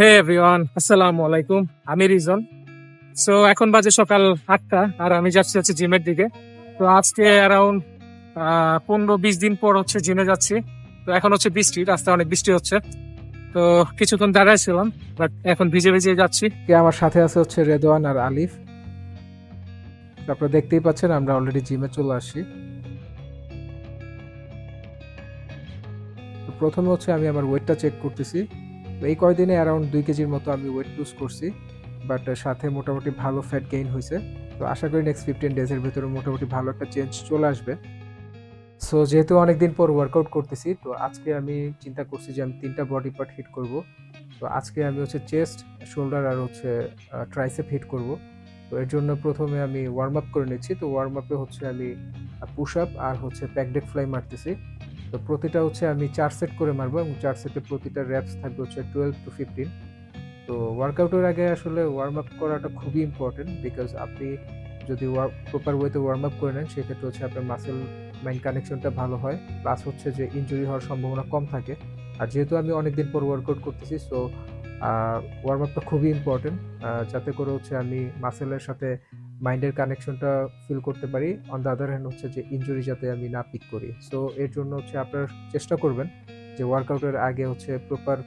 হে everyone আসসালামু আলাইকুম আমি রিজন। সো এখন বাজে সকাল আটটা, আর আমি যাচ্ছি হচ্ছে জিমের দিকে। তো আজকে অ্যারাউন্ড পনেরো বিশ দিন পর হচ্ছে জিমে যাচ্ছি। তো এখন হচ্ছে বৃষ্টি, রাস্তায় অনেক বৃষ্টি হচ্ছে। তো কিছুক্ষণ দাঁড়ায় ছিলাম বাট এখন ভিজে ভিজে যাচ্ছি। আমার সাথে আছে হচ্ছে রেদওয়ান আর আলিফ। আপনারা দেখতেই পাচ্ছেন, আমরা অলরেডি জিমে চলে আসছি। তো প্রথমে হচ্ছে আমি আমার ওয়েটটা চেক করতেছি। তো এই কয়দিনে অ্যারাউন্ড দুই কেজির মতো আমি ওয়েট লুজ করছি বাট সাথে মোটামুটি ভালো ফ্যাট গেইন হয়েছে। তো আশা করি নেক্সট ফিফটিন ডেজের ভিতরে মোটামুটি ভালো একটা চেঞ্জ চলে আসবে। সো যেহেতু অনেকদিন পর ওয়ার্কআউট করতেছি, তো আজকে আমি চিন্তা করছি যে আমি তিনটা বডি পার্ট হিট করব। তো আজকে আমি হচ্ছে চেস্ট শোল্ডার আর হচ্ছে ট্রাইসেপ হিট করব। তো এর জন্য প্রথমে আমি ওয়ার্ম আপ করে নিচ্ছি। তো ওয়ার্ম আপে হচ্ছে আমি পুশ আপ আর হচ্ছে প্যাকডেক ফ্লাই মারতেছি। তো প্রতিটা হচ্ছে আমি চার সেট করে মারবো এবং চার সেটে প্রতিটা র্যাপস থাকবে হচ্ছে টুয়েলভ টু ফিফটিন তো ওয়ার্কআউটের আগে আসলে ওয়ার্ম আপ করাটা খুবই ইম্পর্টেন্ট বিকজ আপনি যদি প্রপার ওয়েতে ওয়ার্ম আপ করে নেন, সেক্ষেত্রে হচ্ছে আপনার মাসেল মাইন্ড কানেকশনটা ভালো হয়। প্লাস হচ্ছে যে ইনজুরি হওয়ার সম্ভাবনা কম থাকে। আর যেহেতু আমি অনেকদিন পর ওয়ার্কআউট করতেছি সো ওয়ার্ম আপটা খুবই ইম্পর্টেন্ট যাতে করে হচ্ছে আমি মাসেলের সাথে মাইন্ডের কানেকশনটা ফিল করতে পারি। অন দ্য আদার হ্যান্ড হচ্ছে যে ইঞ্জুরি যাতে আমি না পিক করি। সো এর জন্য হচ্ছে আপনারা চেষ্টা করবেন যে ওয়ার্কআউটের আগে হচ্ছে প্রপার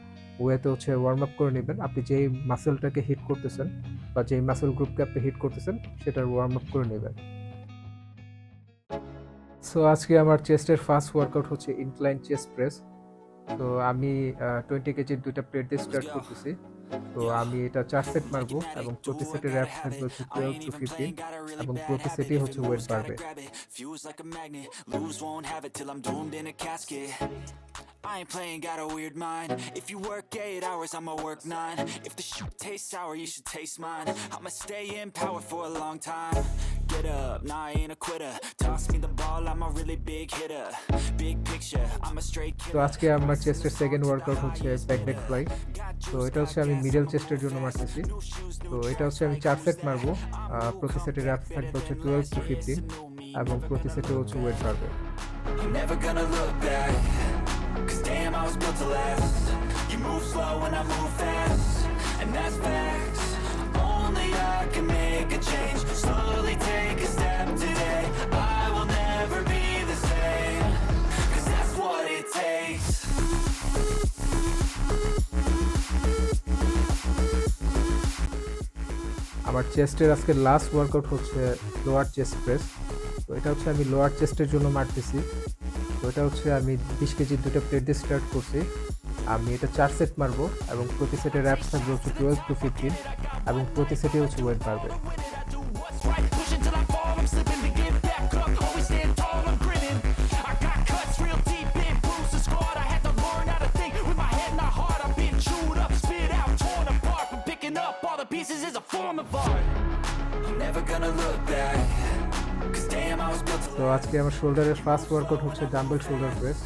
ওয়েতে হচ্ছে ওয়ার্ম আপ করে নেবেন। আপনি যেই মাসেলটাকে হিট করতেছেন বা যেই মাসেল গ্রুপকে আপনি হিট করতেছেন সেটার ওয়ার্ম আপ করে নেবেন। সো আজকে আমার চেস্টের ফার্স্ট ওয়ার্কআউট হচ্ছে ইনক্লাইন চেস্ট প্রেস তো আমি টোয়েন্টি কেজির দুইটা প্লেট দিয়ে স্টার্ট করতেছি। তো আমি এটা চার সেট মারবো এবং প্রতি সেটের র্যাপ থাকবে হচ্ছে টুয়েলভ টু ফিফটিন এবং প্রতি সেটই হচ্ছে ওয়েট বাড়বে. I ain't playing, got a weird mind. If you work eight hours, I'ma work nine. If the shoot tastes sour, you should taste mine. I'ma stay in power for a long time. Get up, nah, I ain't a quitter. Toss me the ball, I'm a really big hitter. Big picture, I'm a straight তো killer. আজকে আমার চেস্টের second workout হচ্ছে ব্যাকডেক fly তো এটা হচ্ছে আমি middle চেস্টের জন্য মারতেছি তো এটা হচ্ছে আমি চার সেট মারবো আহ, প্রতি সেটের র্যাপ থাকবে হচ্ছে টুয়েলভ টু ফিফটিন এবং প্রতি সেটে হচ্ছে ওয়েট বাড়বে I'm never gonna look back. Cause damn, I was built to last. You move slow and I move fast. And that's facts. Only I can make a change. Slowly take আমার চেস্টের আজকে last workout হচ্ছে lower chest press তো এটা হচ্ছে আমি lower চেস্টের জন্য মারতেছি। তো এটা হচ্ছে আমি বিশ কেজির দুটো প্লেট দিয়ে স্টার্ট করছি। আমি এটা চার সেট মারবো এবং প্রতি সেটের র্যাপস থাকবে হচ্ছে টুয়েলভ টু ফিফটিন এবং প্রতি সেটে হচ্ছে ওয়েট বাড়বে। তো আজকে আমার শোল্ডারের ফার্স্ট ওয়ার্কআউট হচ্ছে ডাম্বেল শোল্ডার প্রেস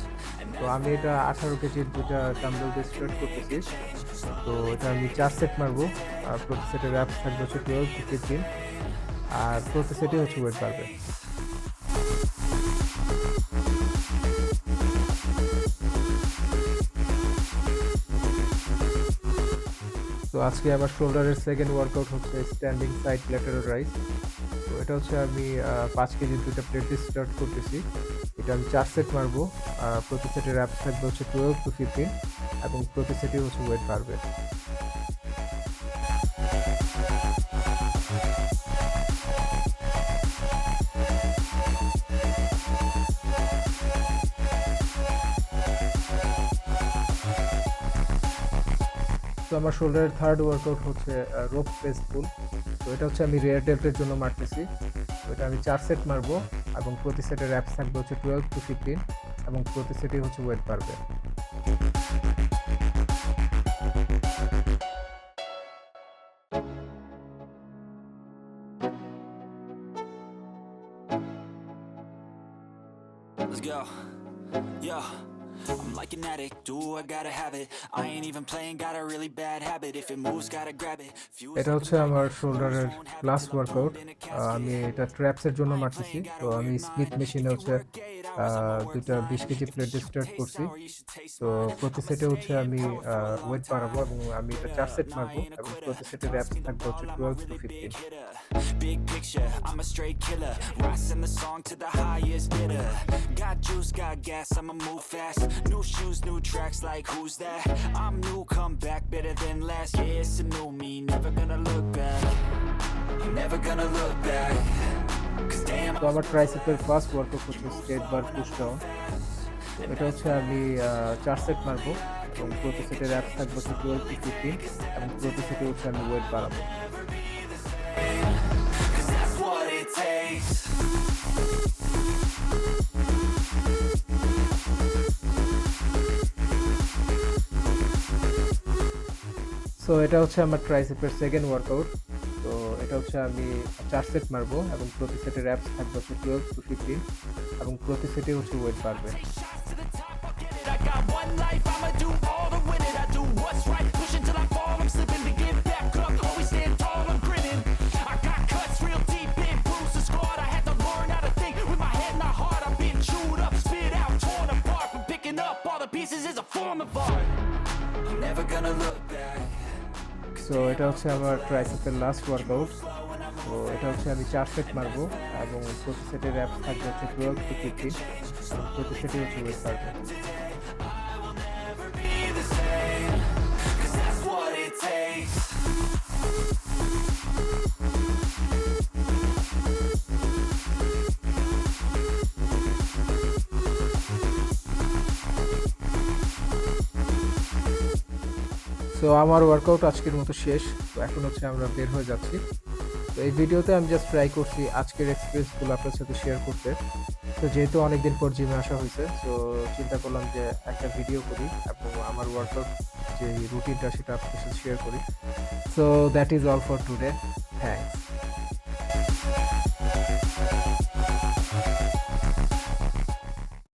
তো আমি এটা আঠারো কেজির দুটা ডাম্বেল দিয়ে স্টার্ট করতেছি। তো এটা আমি চার সেট মারবো। আর প্রতি সেটের র্যাপ থাকবে হচ্ছে টুয়েলভ ফিফটিন আর প্রতি সেটই হচ্ছে ওয়েট বাড়বে। তো আজকে আমার শোল্ডারের সেকেন্ড ওয়ার্কআউট হচ্ছে স্ট্যান্ডিং সাইড ল্যাটারাল রাইস তো এটা হচ্ছে আমি পাঁচ কেজি দুটা প্লেট স্টার্ট করতেছি। এটা আমি চার সেট মারবো প্রতি সেটের অ্যাপ থাকবে হচ্ছে টুয়েলভ টু ফিফটিন এবং প্রতি সেটে হচ্ছে ওয়েট বাড়বে। তো আমার শোল্ডারের থার্ড ওয়ার্কআউট হচ্ছে রোপ প্রেস পুল তো এটা হচ্ছে আমি রেয়ার ডেল্টের জন্য মারতেছি তো এটা আমি চার সেট মারবো এবং প্রতি সেটের অ্যাপস থাকবে হচ্ছে টুয়েলভ টু ফিফটিন এবং প্রতি সেটে হচ্ছে ওয়েট বাড়বে Let's go. Yeah. I'm like an addict, do I gotta have it. I ain't even playing, got a really bad habit. If it moves, gotta grab it. এটা হচ্ছে আমার শোল্ডারের last workout. আমি এটা ট্র্যাপসের জন্য মারতেছি তো আমি স্মিথ মেশিনে হচ্ছে দুইটা বিশ কেজি প্লেট স্টার্ট করছি তো প্রতি সেটে হচ্ছে আমি ওয়েট বাড়াবো এবং আমি এটা চার সেট মারবো এবং প্রতি সেটে র্যাপ থাকবে হচ্ছে twelve to fifteen Big picture, I'm a straight killer. Rising the song to the highest bidder. Got juice, got gas, I'ma move fast. New shoes, new tracks, like who's that? I'm new, come back better than last. Yeah, it's a new me, never gonna look back. Never gonna look back. তো আমার ট্রাইসেপের first workout হচ্ছে straight bar push down এটা হচ্ছে আমি চার set মারবো এবং প্রতি সেটে র্যাপ থাকবে হচ্ছে টুয়েলভ টু ফিফটিন এবং প্রতি সেটে হচ্ছে আমি ওয়েট বাড়াবো সো এটা হচ্ছে আমার ট্রাইসেপের সেকেন্ড ওয়ার্কআউট তো এটা হচ্ছে আমি চার সেট মারবো এবং প্রতি সেটে র্যাপস থাকবে হচ্ছে টুয়েলভ টু ফিফটিন এবং প্রতি সেটে হচ্ছে ওয়েট বাড়বে I got one life, I'ma do all to win it. I do what's right, push until I fall. I'm slipping to get back up, always stand tall. I'm grinning. I got cuts real deep in, bruised and scarred. I had to learn how to think with my head, not heart. I've been chewed up, spit out, torn apart. But picking up all the pieces is a form of art. I'm never gonna look back. so এটা হচ্ছে আমার ট্রাইসেপের last workout তো এটা হচ্ছে আমি চার set মারবো এবং প্রতি সেটের অ্যাপ থাকবে হচ্ছে টুয়েলভ টু ফিফটিন প্রতি সেটে হচ্ছে ওয়েট বাড়বে। তো আমার ওয়ার্কআউট আজকের মতো শেষ। তো এখন হচ্ছে আমরা বের হয়ে যাচ্ছি। তো এই ভিডিওতে আমি জাস্ট ট্রাই করছি আজকের এক্সপিরিয়েন্সগুলো আপনার সাথে শেয়ার করতে। তো যেহেতু অনেকদিন পর জিমে আসা হয়েছে, তো চিন্তা করলাম যে একটা ভিডিও করি এবং আমার ওয়ার্কআউট যে রুটিনটা সেটা আপনার সাথে শেয়ার করি। So that is all for today হ্যাঁ